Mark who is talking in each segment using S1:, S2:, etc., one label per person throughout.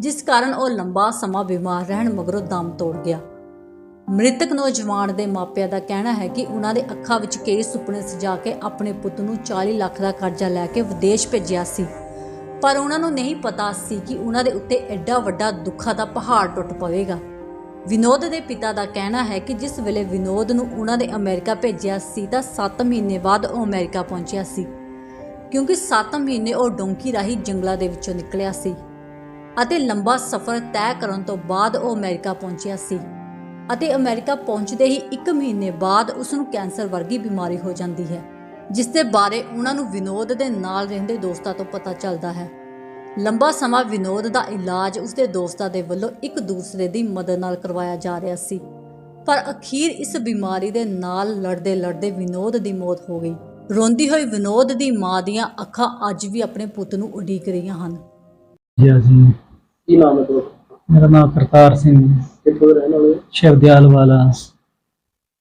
S1: ਜਿਸ ਕਾਰਨ ਉਹ ਲੰਬਾ ਸਮਾਂ ਬਿਮਾਰ ਰਹਿਣ ਮਗਰੋਂ ਦਮ ਤੋੜ ਗਿਆ। ਮ੍ਰਿਤਕ ਨੌਜਵਾਨ ਦੇ ਮਾਪਿਆਂ ਦਾ ਕਹਿਣਾ ਹੈ ਕਿ ਉਹਨਾਂ ਦੇ ਅੱਖਾਂ ਵਿੱਚ ਕਈ ਸੁਪਨੇ ਸਜਾ ਕੇ ਆਪਣੇ ਪੁੱਤ ਨੂੰ 40 ਲੱਖ ਦਾ ਕਰਜ਼ਾ ਲੈ ਕੇ ਵਿਦੇਸ਼ ਭੇਜਿਆ ਸੀ। ਪਰ ਉਹਨਾਂ ਨੂੰ ਨਹੀਂ ਪਤਾ ਸੀ ਕਿ ਉਹਨਾਂ ਦੇ ਉੱਤੇ ਐਡਾ ਵੱਡਾ ਦੁੱਖਾਂ ਦਾ ਪਹਾੜ ਟੁੱਟ ਪਵੇਗਾ। ਵਿਨੋਦ ਦੇ ਪਿਤਾ ਦਾ ਕਹਿਣਾ ਹੈ ਕਿ ਜਿਸ ਵੇਲੇ ਵਿਨੋਦ ਨੂੰ ਉਹਨਾਂ ਦੇ ਅਮਰੀਕਾ ਭੇਜਿਆ ਸੀ ਤਾਂ 7 ਮਹੀਨੇ ਬਾਅਦ ਉਹ ਅਮਰੀਕਾ ਪਹੁੰਚਿਆ ਸੀ। ਕਿਉਂਕਿ 7 ਮਹੀਨੇ ਉਹ ਡੋਂਕੀ ਰਾਹੀਂ ਜੰਗਲਾਂ ਦੇ ਵਿੱਚੋਂ ਨਿਕਲਿਆ ਸੀ। ਅਤੇ ਲੰਬਾ ਸਫ਼ਰ ਤੈਅ ਕਰਨ ਤੋਂ ਬਾਅਦ ਉਹ ਅਮਰੀਕਾ ਪਹੁੰਚਿਆ ਸੀ ਅਤੇ ਅਮਰੀਕਾ ਪਹੁੰਚਦੇ ਹੀ 1 ਮਹੀਨੇ ਬਾਅਦ ਉਸ ਨੂੰ ਕੈਂਸਰ ਵਰਗੀ ਬਿਮਾਰੀ ਹੋ ਜਾਂਦੀ ਹੈ, ਜਿਸ ਦੇ ਬਾਰੇ ਉਹਨਾਂ ਨੂੰ ਵਿਨੋਦ ਦੇ ਨਾਲ ਰਹਿੰਦੇ ਦੋਸਤਾਂ ਤੋਂ ਪਤਾ ਚੱਲਦਾ ਹੈ। ਲੰਬਾ ਸਮਾਂ ਵਿਨੋਦ ਦਾ ਇਲਾਜ ਉਸਦੇ ਦੋਸਤਾਂ ਦੇ ਵੱਲੋਂ ਇੱਕ ਦੂਸਰੇ ਦੀ ਮਦਦ ਨਾਲ ਕਰਵਾਇਆ ਜਾ ਰਿਹਾ ਸੀ। ਪਰ ਅਖੀਰ ਇਸ ਬਿਮਾਰੀ ਦੇ ਨਾਲ ਲੜਦੇ ਲੜਦੇ ਵਿਨੋਦ ਦੀ ਮੌਤ ਹੋ ਗਈ। ਰੋਂਦੀ ਹੋਈ ਵਿਨੋਦ ਦੀ ਮਾਂ ਦੀਆਂ ਅੱਖਾਂ ਅੱਜ ਵੀ ਆਪਣੇ ਪੁੱਤ ਨੂੰ ਉਡੀਕ ਰਹੀਆਂ ਹਨ।
S2: ਜੀ ਅਸੀਂ
S3: ਕੀ ਨਾਮ ਹੈ ਤੁਹਾਡਾ?
S2: ਮੇਰਾ ਨਾਮ ਕਰਤਾਰ ਸਿੰਘ
S3: ਕਿੱਥੋਂ ਦੇ ਰਹਿਣ ਵਾਲੇ ਹੋ?
S2: ਸ਼ਿਵਦਿਆਲ ਵਾਲਾ।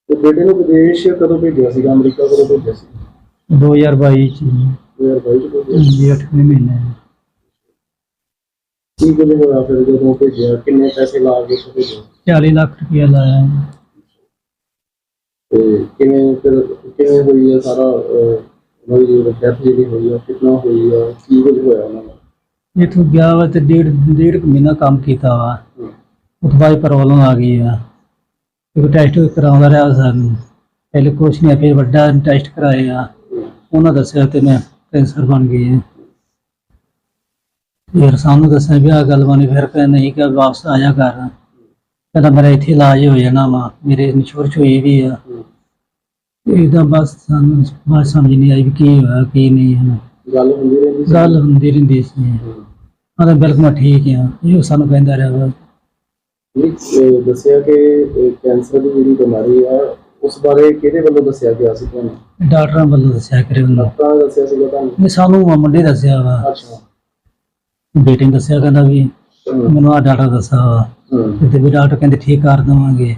S3: ਤੇ ਬੇਟੇ ਨੂੰ ਵਿਦੇਸ਼ ਕਦੋਂ ਭੇਜਿਆ ਸੀਗਾ? ਅਮਰੀਕਾ ਕਦੋਂ ਭੇਜਿਆ ਸੀ?
S2: 2022 ਚ
S3: 2022 ਚ ਭੇਜਿਆ ਸੀ।
S2: ਜੀ 8ਵੇਂ ਮਹੀਨੇ।
S3: ਕੀ ਕੁਝ ਹੋਇਆ ਫਿਰ ਜਦੋਂ ਭੇਜਿਆ? ਕਿੰਨੇ ਪੈਸੇ ਲਾ ਕੇ ਉੱਥੇ ਭੇਜਿਆ?
S2: 40 ਲੱਖ ਰੁਪਇਆ ਲਾਇਆ ਜੀ।
S3: ਤੇ ਕਿਵੇਂ ਫਿਰ ਕਿਵੇਂ ਹੋਈ ਹੈ ਸਾਰਾ ਅਹ, ਉਹਨਾਂ ਦੀ ਡੈਥ ਜਿਹੜੀ ਹੋਈ ਆ ਕਿੰਨਾ ਹੋਈ ਆ? ਕੀ ਕੁਝ ਹੋਇਆ ਉਹਨਾਂ ਨਾਲ?
S2: ਇੱਥੋਂ ਗਿਆ ਵਾ ਤੇ ਡੇਢ ਡੇਢ ਕੁ ਮਹੀਨਾ ਕੰਮ ਕੀਤਾ ਵਾ। ਉਸ ਤੋਂ ਬਾਅਦ ਪ੍ਰੋਬਲਮ ਆ ਗਈ ਆ। ਇੱਕ ਟੈਸਟ ਕਰਾਉਂਦਾ ਰਿਹਾ ਸਾਨੂੰ। ਪਹਿਲੇ ਕੁਛ ਨਹੀਂ ਫਿਰ ਵੱਡਾ ਟੈਸਟ ਕਰਾਇਆ
S3: ਹਮ,
S2: ਉਹਨਾਂ ਦੱਸਿਆ ਤੇ ਮੈਂ ਕੈਂਸਰ ਬਣ ਗਈ ਹੈ ਫਿਰ ਸਾਨੂੰ ਦੱਸਿਆ ਵੀ ਆ ਗੱਲ ਬਣੀ ਫਿਰ ਕਹਿੰਦੇ ਨਹੀਂ ਕਿ ਵਾਪਸ ਆ ਜਾ ਕਰ। ਕਹਿੰਦਾ ਮੇਰਾ ਇੱਥੇ ਇਲਾਜ ਹੋ ਜਾਣਾ ਵਾ ਮੇਰੇ ਇੰਸ਼ੋਰੈਂਸ ਹੋਈ ਵੀ ਆ। ਇਹਦਾ ਬਸ ਸਾਨੂੰ ਬਾਤ ਸਮਝ ਨਹੀਂ ਆਈ ਵੀ ਕੀ ਹੋਇਆ ਕੀ ਨਹੀਂ ਹੈ
S3: ਗੱਲ ਹੁੰਦੀ ਰਹਿੰਦੀ ਸੀ?
S2: ਗੱਲ ਹੁੰਦੀ ਰਹਿੰਦੀ ਸੀ। ਆਂਦਾ ਬਿਲਕੁਲ ਮੈਂ ਠੀਕ ਆ ਇਹ ਸਾਨੂੰ ਕਹਿੰਦਾ ਰਿਹਾ ਵਾ।
S3: ਅਹ, ਦੱਸਿਆ ਕਿ ਕੈਂਸਰ ਦੀ ਜਿਹੜੀ ਬਿਮਾਰੀ ਆ ਉਸ ਬਾਰੇ ਕਿਹਦੇ ਵੱਲੋਂ ਦੱਸਿਆ ਗਿਆ ਸੀ ਤੁਹਾਨੂੰ?
S2: ਡਾਕਟਰਾਂ ਵੱਲੋਂ ਦੱਸਿਆ ਕਰੇ ਉਹਨਾਂ
S3: ਡਾਕਟਰਾਂ ਦੱਸਿਆ ਸੀਗਾ ਤੁਹਾਨੂੰ?
S2: ਸਾਨੂੰ ਮੁੰਡੇ ਦੱਸਿਆ ਵਾ।
S3: ਅੱਛਾ।
S2: ਬੇਟੇ ਨੇ ਦੱਸਿਆ ਕਹਿੰਦਾ ਵੀ ਮੈਨੂੰ ਆ ਡਾਕਟਰ ਦੱਸਿਆ ਵਾ।
S3: ਹਮ,
S2: ਤੇ ਵੀ ਡਾਕਟਰ ਕਹਿੰਦੇ ਠੀਕ ਕਰ ਦਵਾਂਗੇ।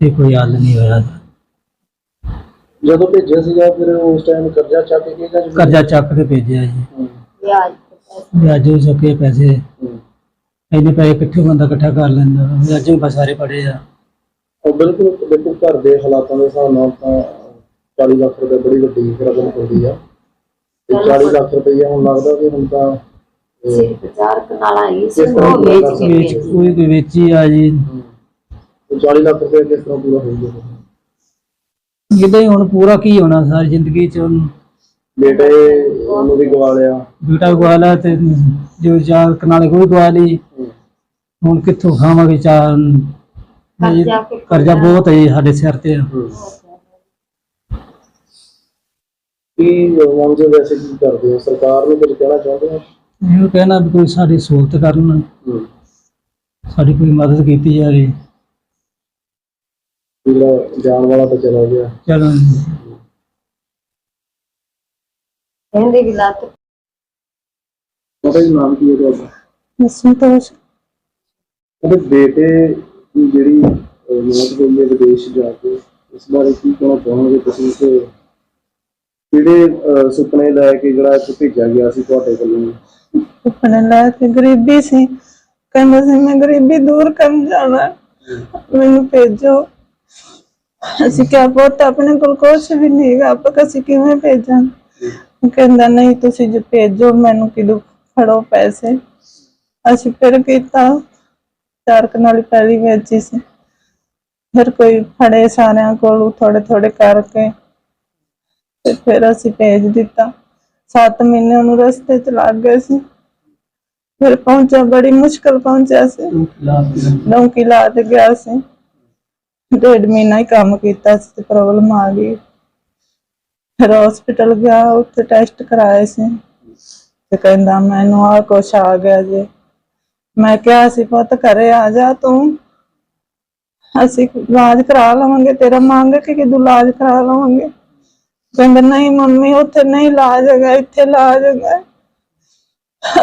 S2: ਤੇ ਕੋਈ ਹੱਲ ਨਹੀਂ ਹੋਇਆ।
S3: ਜਦੋਂ ਭੇਜਿਆ ਸੀਗਾ ਫਿਰ ਉਸ ਟਾਈਮ ਕਰਜ਼ਾ ਚੱਕ ਕੇ ਜਾਂ ਜ਼ਮੀਨ-
S2: ਕਰਜ਼ਾ ਚੱਕ ਕੇ ਭੇਜਿਆ ਜੀ।
S3: ਹਮ,
S2: ਵਿਆਜ ਹੋ ਸਕੇ ਪੈਸੇ।
S3: ਹਮ।
S2: ਇੰਨੇ ਪੈਸੇ ਇਕੱਠੇ ਬੰਦਾ ਇਕੱਠਾ ਕਰ ਲੈਂਦਾ। ਵਿਆਜ ਵੀ ਬਸ ਸਾਰੇ ਪੜੇ ਆ।
S3: ਉਹ ਬਿਲਕੁਲ ਬਿਲਕੁਲ ਘਰ ਦੇ ਹਾਲਾਤਾਂ ਦੇ ਹਿਸਾਬ ਨਾਲ ਤਾਂ 40 ਲੱਖ ਰੁਪਏ ਬੜੀ ਵੱਡੀ ਰਕਮ ਹੁੰਦੀ ਆ। ਤੇ 40 ਲੱਖ ਰੁਪਏ ਹੁਣ ਲੱਗਦਾ ਕਿ ਹੁਣ ਤਾਂ ਅਹ,
S4: ਬਾਜ਼ਾਰ ਕਨਾਲਾ ਹੀ
S3: ਕਿਸ ਤਰ੍ਹਾਂ
S4: ਉਹ ਵੇਚ ਕੇ?
S2: ਵੇਚ ਕੋਈ ਕੋਈ ਵੇਚੀ ਆ ਜੀ।
S3: ਹਮ, ਤੇ 40 ਲੱਖ ਰੁਪਏ ਕਿਸ ਤਰ੍ਹਾਂ ਪੂਰਾ ਹੋਊਗਾ
S2: ਜਿੱਦਾਂ ਹੀ ਹੁਣ ਪੂਰਾ ਕੀ ਹੋਣਾ ਸਾਰੀ ਜ਼ਿੰਦਗੀ ਚ? ਹੁਣ
S3: ਬੇਟੇ ਉਹਨੂੰ ਵੀ ਗਵਾ ਲਿਆ।
S2: ਬੇਟਾ ਗਵਾ ਲਿਆ ਤੇ ਜੋ ਚਾਰ ਕਨਾਲੇ ਕੋਈ ਗਵਾ ਲਈ। ਹੁਣ ਕਿੱਥੋਂ ਖਾਵਾਂਗੇ ਚਾਰ?
S4: ਕਰਜ਼ਾ
S2: ਬਹੁਤ ਹੈ ਜੀ ਸਾਡੇ ਸਿਰ ਤੇ।
S3: ਕੀ ਮੰਗਦੇ ਵੈਸੇ ਕੀ ਕਰਦੇ ਹੋ? ਸਰਕਾਰ ਨੂੰ ਕੁਝ ਕਹਿਣਾ ਚਾਹੁੰਦੇ ਹੋ?
S2: ਇਹ ਕਹਿਣਾ ਵੀ ਕੋਈ ਸਾਡੀ ਸਹੂਲਤ ਕਰਨ। ਸਾਡੀ ਕੋਈ ਮਦਦ ਕੀਤੀ ਜਾਵੇ।
S3: ਜਿਹੜਾ ਜਾਣ ਵਾਲਾ ਤਾਂ ਚਲਾ ਗਿਆ।
S2: ਚਲੋ
S4: ਕਹਿੰਦੇ ਵੀ ਲੱਤ।
S3: ਉਹਦਾ ਹੀ ਨਾਮ ਕੀ ਹੈ ਤੁਹਾਡਾ?
S2: ਸੰਤੋਸ਼।
S3: ਉਹਦੇ ਬੇਟੇ ਦੀ ਜਿਹੜੀ ਅਹ, ਮੌਤ ਹੋਈ ਹੈ ਵਿਦੇਸ਼ ਜਾ ਕੇ ਇਸ ਬਾਰੇ ਕੀ ਕਹਿਣਾ ਚਾਹੋਗੇ ਤੁਸੀਂ ਕਿ ਕਿਹੜੇ ਅਹ, ਸੁਪਨੇ ਲੈ ਕੇ ਜਿਹੜਾ ਇੱਥੇ ਭੇਜਿਆ ਗਿਆ ਸੀ ਤੁਹਾਡੇ ਵੱਲੋਂ?
S5: ਆਪਣੇ ਲੈ ਕੇ ਗਰੀਬੀ ਸੀ। ਕਹਿੰਦਾ ਸੀ ਮੈਂ ਗਰੀਬੀ ਦੂਰ ਕਰਨ ਜਾਣਾ। ਮੈਨੂੰ ਭੇਜੋ। ਅਸੀਂ ਕਿਹਾ ਪੁੱਤ ਆਪਣੇ ਕੋਲ ਕੁਛ ਵੀ ਨਹੀਂ ਹੈਗਾ ਆਪਾਂ ਅਸੀਂ ਕਿਵੇਂ ਭੇਜਾਂ? ਕਹਿੰਦਾ ਨਹੀਂ ਤੁਸੀਂ ਜੋ ਭੇਜੋ ਮੈਨੂੰ ਕਿਦੋਂ ਫੜੋ ਪੈਸੇ? ਅਸੀਂ ਫਿਰ ਕੀਤਾ ਚਾਰ ਕਨਾਲੀ ਪਹਿਲੀ ਵੇਚੀ ਸੀ। ਫਿਰ ਕੋਈ ਫੜੇ ਸਾਰਿਆਂ ਕੋਲੋਂ ਥੋੜੇ ਥੋੜੇ ਕਰਕੇ। ਤੇ ਫਿਰ ਅਸੀਂ ਭੇਜ ਦਿੱਤਾ। 7 ਮਹੀਨੇ ਉਹਨੂੰ ਰਸਤੇ ਚ ਲੱਗ ਗਏ ਸੀ। ਫਿਰ ਪਹੁੰਚਿਆ ਬੜੀ ਮੁਸ਼ਕਲ ਪਹੁੰਚਿਆ ਸੀ। ਡੌਂਕੀ ਲਾ ਤੇ ਗਿਆ ਸੀ। ਡੇਢ ਮਹੀਨਾ ਹੀ ਕੰਮ ਕੀਤਾ ਸੀ ਤੇ ਪ੍ਰੋਬਲਮ ਆ ਗਈ। ਫਿਰ ਹਸਪੀਟਲ ਗਿਆ, ਉੱਥੇ ਟੈਸਟ ਕਰਾਏ ਸੀ। ਤੇ ਕਹਿੰਦਾ ਮੈਨੂੰ ਆ ਕੁਛ ਆ ਗਿਆ ਜੇ। ਮੈਂ ਕਿਹਾ ਸੀ ਪੁੱਤ ਘਰੇ ਆ ਜਾ ਤੂੰ। ਅਸੀਂ ਇਲਾਜ ਕਰਾ ਲਵਾਂਗੇ, ਤੇਰਾ ਮੰਗ ਕੇ ਕਿ ਇਲਾਜ ਕਰਾ ਲਵਾਂਗੇ? ਕਹਿੰਦਾ, ਨਹੀਂ ਮੰਮੀ, ਉੱਥੇ ਨਹੀਂ ਇਲਾਜ ਹੈਗਾ, ਇੱਥੇ ਇਲਾਜ ਹੈਗਾ।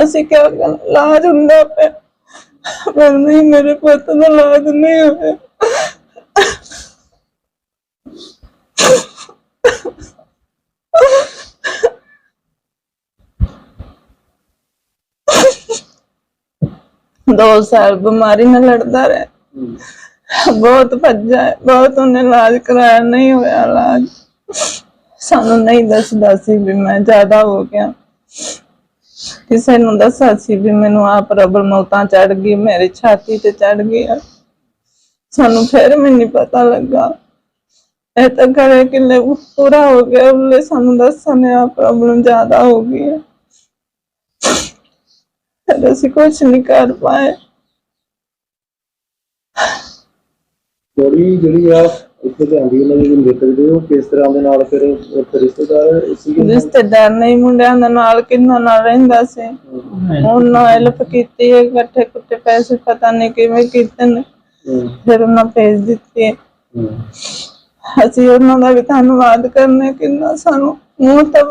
S5: ਅਸੀਂ ਕਿਹਾ ਇਲਾਜ ਹੁੰਦਾ ਪਿਆ? ਪਰ ਨਹੀਂ ਮੇਰੇ ਪੁੱਤ ਦਾ ਇਲਾਜ ਨਹੀਂ ਹੋਇਆ। ਦੋ ਸਾਲ ਬਿਮਾਰੀ ਨਾਲ ਲੜਦਾ ਰਿਹਾ। ਬਹੁਤ ਭੱਜਾ ਹੈ, ਬਹੁਤ ਉਹਨੇ ਇਲਾਜ ਕਰਾਇਆ ਨਹੀਂ ਹੋਇਆ ਇਲਾਜ। ਸਾਨੂੰ ਨਹੀਂ ਦੱਸਦਾ ਸੀ ਵੀ ਮੈਂ ਜ਼ਿਆਦਾ ਹੋ ਗਿਆ। ਕਿਸੇ ਨੂੰ ਦੱਸਿਆ ਸੀ ਵੀ ਮੈਨੂੰ ਆ ਪ੍ਰੋਬਲਮ ਉਤਾਂ ਚੜ ਗਈ ਮੇਰੀ ਛਾਤੀ ਤੇ ਚੜ ਗਈ ਸਾਨੂੰ ਫਿਰ ਵੀ ਨਹੀਂ ਪਤਾ ਲੱਗਾ। ਇਹ ਤਾਂ ਕਰੇ ਕਿ ਪੂਰਾ ਹੋ ਗਿਆ ਉਹਨੇ ਸਾਨੂੰ ਦੱਸਣ ਆ ਪ੍ਰੋਬਲਮ ਜ਼ਿਆਦਾ ਹੋ ਗਈ ਹੈ ਫਿਰ ਅਸੀਂ ਕੁਝ ਨਹੀਂ ਕਰ ਪਾਏ।
S3: ਬੋਡੀ ਜਿਹੜੀ ਆ ਇੱਥੇ ਲਿਆਂਦੀ ਉਹਨਾਂ ਦੀ ਦੇ ਉਹ ਕਿਸ ਤਰ੍ਹਾਂ ਦੇ ਨਾਲ ਫਿਰ ਉੱਥੇ ਰਿਸ਼ਤੇਦਾਰ ਸੀਗੇ
S5: ਰਿਸ਼ਤੇਦਾਰ ਨਹੀਂ ਮੁੰਡਿਆਂ ਦੇ ਨਾਲ ਕਿੰਨਾ ਨਾਲ ਰਹਿੰਦਾ ਸੀ। ਉਹਨਾਂ ਹੈਲਪ ਕੀਤੀ ਹੈ ਇਕੱਠੇ ਕੁੱਟੇ ਪੈਸੇ ਪਤਾ ਨਹੀਂ ਕਿਵੇਂ ਕੀਤੇ ਨੇ। ਫਿਰ ਉਹਨਾਂ ਭੇਜ ਦਿੱਤੇ
S3: ਹੂੰ।
S5: ਅਸੀਂ ਉਹਨਾਂ ਦਾ ਵੀ ਧੰਨਵਾਦ ਕਰਨੇ ਕਿੰਨਾ ਸਾਨੂੰ ਮੂੰਹ ਤਾਂ